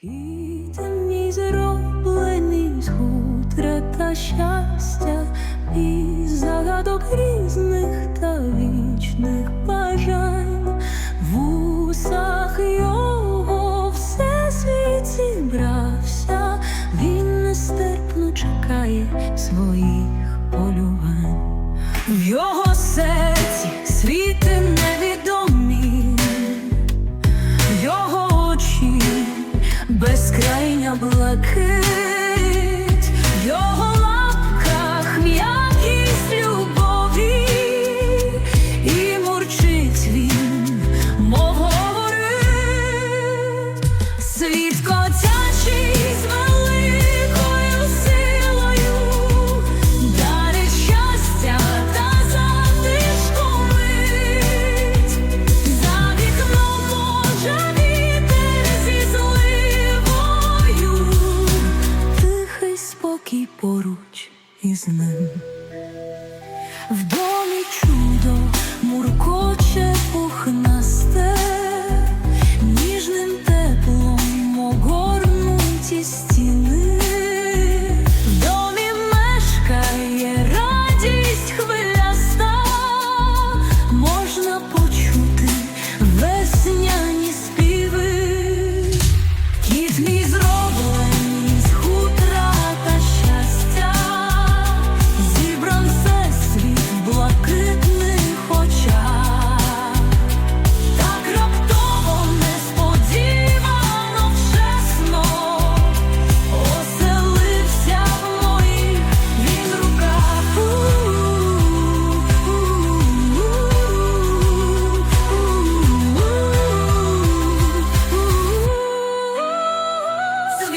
Квітень мій зроблений та щастя, і загадок різних та вічних бажань. В усах його все світ зібрався, він нестерпно чекає своїх полювань. В його серці блакить, В його лапках м'якість любові, і мурчить він, мов говорить, світ котячий з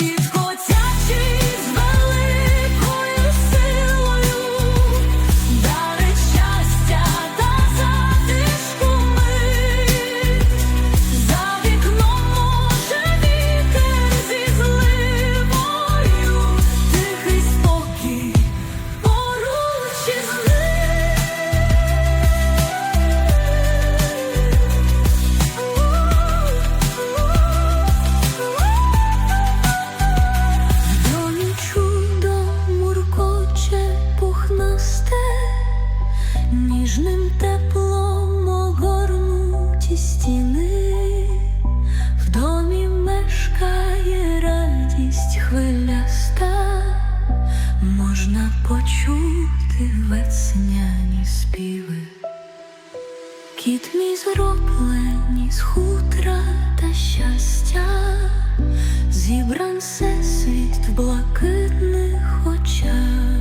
Світ ніжним теплом огорнуті стіни, в домі мешкає радість хвиляста, можна почути весняні співи. Кіт мій зроблені з хутра та щастя, зібран всесвіт в блакитних очах.